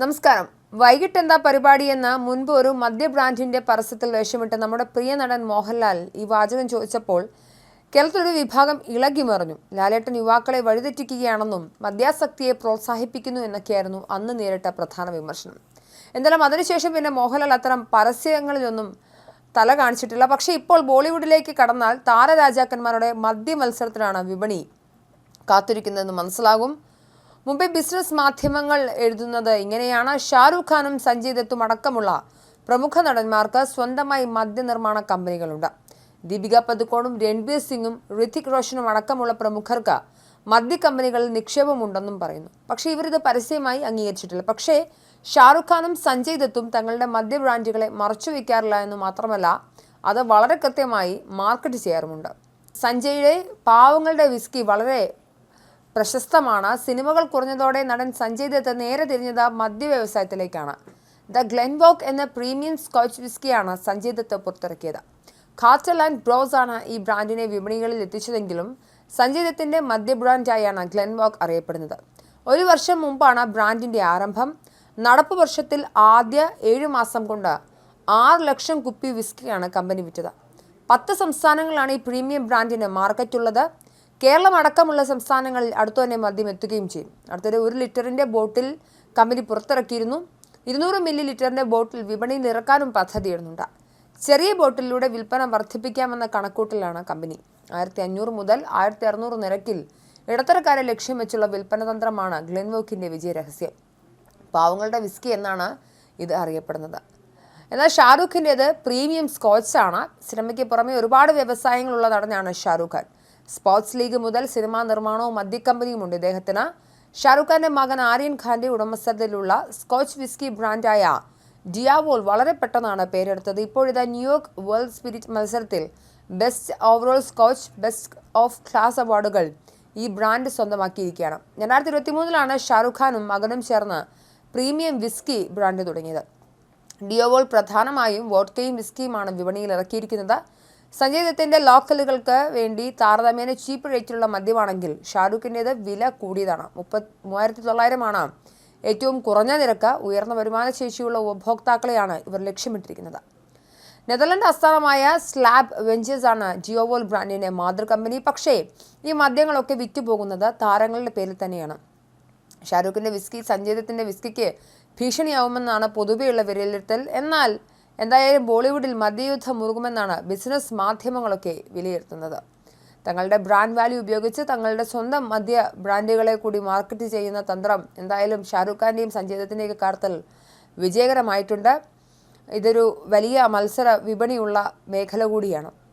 നമസ്കാരം. വൈകിട്ട് എന്താ പരിപാടിയെന്ന് മുൻപ് ഒരു മദ്യ ബ്രാൻഡിന്റെ പരസ്യത്തിൽ വേഷമിട്ട് നമ്മുടെ പ്രിയ നടൻ മോഹൻലാൽ ഈ വാചകം ചോദിച്ചപ്പോൾ കേരളത്തിലൊരു വിഭാഗം ഇളകി മറിഞ്ഞു ലാലേട്ടൻ യുവാക്കളെ വഴിതെറ്റിക്കുകയാണെന്നും മദ്യാസക്തിയെ പ്രോത്സാഹിപ്പിക്കുന്നു എന്നൊക്കെയായിരുന്നു അന്ന് നേരിട്ട പ്രധാന വിമർശനം. എന്തായാലും അതിനുശേഷം പിന്നെ മോഹൻലാൽ അത്തരം പരസ്യങ്ങളിലൊന്നും തല കാണിച്ചിട്ടില്ല. പക്ഷേ ഇപ്പോൾ ബോളിവുഡിലേക്ക് കടന്നാൽ താരരാജാക്കന്മാരുടെ മദ്യ മത്സരത്തിലാണ് വിപണി കാത്തിരിക്കുന്നതെന്ന് മനസ്സിലാകും. മുംബൈ ബിസിനസ് മാധ്യമങ്ങൾ എഴുതുന്നത് ഇങ്ങനെയാണ്. ഷാരൂഖ് ഖാനും സഞ്ജയ് ദത്തും അടക്കമുള്ള പ്രമുഖ നടന്മാർക്ക് സ്വന്തമായി മദ്യനിർമ്മാണ കമ്പനികളുണ്ട്. ദീപിക പദുക്കോണും രൺബീർ സിംഗും ഋതിക് റോഷനും അടക്കമുള്ള പ്രമുഖർക്ക് മദ്യ കമ്പനികളിൽ നിക്ഷേപമുണ്ടെന്നും പറയുന്നു. പക്ഷേ ഇവരിത് പരസ്യമായി അംഗീകരിച്ചിട്ടില്ല. പക്ഷേ ഷാറുഖ് ഖാനും സഞ്ജയ് ദത്തും തങ്ങളുടെ മദ്യ ബ്രാൻഡുകളെ മറച്ചുവെക്കാറില്ല എന്ന് മാത്രമല്ല അത് വളരെ കൃത്യമായി മാർക്കറ്റ് ചെയ്യാറുമുണ്ട്. സഞ്ജയുടെ പാവങ്ങളുടെ വിസ്കി വളരെ പ്രശസ്തമാണ്. സിനിമകൾ കുറഞ്ഞതോടെ നടൻ സഞ്ജയ് ദത്ത് നേരെ തിരിഞ്ഞത് മദ്യ വ്യവസായത്തിലേക്കാണ്. ദ ഗ്ലെൻവോക്ക് എന്ന പ്രീമിയം സ്കോച്ച് വിസ്കിയാണ് സഞ്ജയ് ദത്ത് പുറത്തിറക്കിയത്. കാറ്റൽ ആൻഡ് ബ്രോസ് ആണ് ഈ ബ്രാൻഡിനെ വിപണികളിൽ എത്തിച്ചതെങ്കിലും സഞ്ജയ് ദത്തിന്റെ മദ്യ ബ്രാൻഡായാണ് ഗ്ലെൻവോക്ക് അറിയപ്പെടുന്നത്. ഒരു വർഷം മുമ്പാണ് ബ്രാൻഡിന്റെ ആരംഭം. നടപ്പ് വർഷത്തിൽ ആദ്യ ഏഴ് മാസം കൊണ്ട് ആറ് ലക്ഷം കുപ്പി വിസ്കിയാണ് കമ്പനി വിറ്റത്. പത്ത് സംസ്ഥാനങ്ങളാണ് ഈ പ്രീമിയം ബ്രാൻഡിന് മാർക്കറ്റുള്ളത്. കേരളം അടക്കമുള്ള സംസ്ഥാനങ്ങളിൽ അടുത്തു തന്നെ മദ്യം എത്തുകയും ചെയ്യും. അടുത്തൊരു ഒരു ലിറ്ററിന്റെ ബോട്ടിൽ കമ്പനി പുറത്തിറക്കിയിരുന്നു. ഇരുന്നൂറ് മില്ലി ലിറ്ററിന്റെ ബോട്ടിൽ വിപണിയിൽ ഇറക്കാനും പദ്ധതിയിടുന്നുണ്ട്. ചെറിയ ബോട്ടിലൂടെ വിൽപ്പന വർദ്ധിപ്പിക്കാമെന്ന കണക്കൂട്ടിലാണ് കമ്പനി. ആയിരത്തി അഞ്ഞൂറ് മുതൽ ആയിരത്തി അറുന്നൂറ് നിരക്കിൽ ഇടത്തരക്കാരെ ലക്ഷ്യം വെച്ചുള്ള വിൽപ്പന തന്ത്രമാണ് ഗ്ലെൻവോക്കിന്റെ വിജയരഹസ്യം. പാവങ്ങളുടെ വിസ്കി എന്നാണ് ഇത് അറിയപ്പെടുന്നത്. എന്നാൽ ഷാരൂഖിന്റെത് പ്രീമിയം സ്കോച്ച് ആണ്. സിനിമയ്ക്ക് പുറമെ ഒരുപാട് വ്യവസായങ്ങളുള്ള നടനാണ് ഷാറൂഖ് ഖാൻ. സ്പോർട്സ് ലീഗ് മുതൽ സിനിമാ നിർമ്മാണവും മദ്യക്കമ്പനിയുമുണ്ട്. ഇദ്ദേഹത്തിന് ഷാറുഖ് ഖാന്റെ മകൻ ആര്യൻ ഖാന്റെ ഉടമസ്ഥതയിലുള്ള സ്കോച്ച് വിസ്കി ബ്രാൻഡായ ഡിയാവോൾ വളരെ പെട്ടെന്നാണ് പേരെടുത്തത്. ഇപ്പോഴിതാ ന്യൂയോർക്ക് വേൾഡ് സ്പിരിറ്റ് മത്സരത്തിൽ best overall scotch best of class അവാർഡുകൾ ഈ ബ്രാൻഡ് സ്വന്തമാക്കിയിരിക്കുകയാണ്. രണ്ടായിരത്തി ഇരുപത്തി മൂന്നിലാണ് ഷാറുഖ് ഖാനും മകനും ചേർന്ന് പ്രീമിയം വിസ്കി ബ്രാൻഡ് തുടങ്ങിയത്. ഡിയോവോൾ പ്രധാനമായും വോഡ്കയും വിസ്കിയുമാണ് വിപണിയിൽ ഇറക്കിയിരിക്കുന്നത്. സഞ്ജയ് ദത്തിന്റെ ലോക്കലുകൾക്ക് വേണ്ടി താരതമ്യേന ചീപ്പ് റേറ്റിലുള്ള മദ്യമാണെങ്കിൽ ഷാരൂഖിന്റേത് വില കൂടിയതാണ്. മുപ്പത് മൂവായിരത്തി തൊള്ളായിരമാണ് ഏറ്റവും കുറഞ്ഞ നിരക്ക് ഉയർന്ന വരുമാന ശേഷിയുള്ള ഉപഭോക്താക്കളെയാണ് ഇവർ ലക്ഷ്യമിട്ടിരിക്കുന്നത്. നെതർലൻഡ് ആസ്ഥാനമായ സ്ലാബ് വെഞ്ചേഴ്സ് ആണ് ജിയോവോൾ ബ്രാൻഡിന്റെ മാതൃ കമ്പനി പക്ഷേ ഈ മദ്യങ്ങളൊക്കെ വിറ്റുപോകുന്നത് താരങ്ങളുടെ പേരിൽ തന്നെയാണ്. ഷാരൂഖിന്റെ വിസ്കി സഞ്ജയ് വിസ്കിക്ക് ഭീഷണിയാവുമെന്നാണ് പൊതുവെയുള്ള വിലയിരുത്തൽ. എന്നാൽ എന്തായാലും ബോളിവുഡിൽ മദ്യയുദ്ധം മുറുകുമെന്നാണ് ബിസിനസ് മാധ്യമങ്ങളൊക്കെ വിലയിരുത്തുന്നത്. തങ്ങളുടെ ബ്രാൻഡ് വാല്യൂ ഉപയോഗിച്ച് തങ്ങളുടെ സ്വന്തം മദ്യ ബ്രാൻഡുകളെ കൂടി മാർക്കറ്റ് ചെയ്യുന്ന തന്ത്രം എന്തായാലും ഷാരൂഖ് ഖാന്റെയും സഞ്ജയ് കാർത്തൽ വിജയകരമായിട്ടുണ്ട്. ഇതൊരു വലിയ മത്സര വിപണിയുള്ള മേഖല കൂടിയാണ്.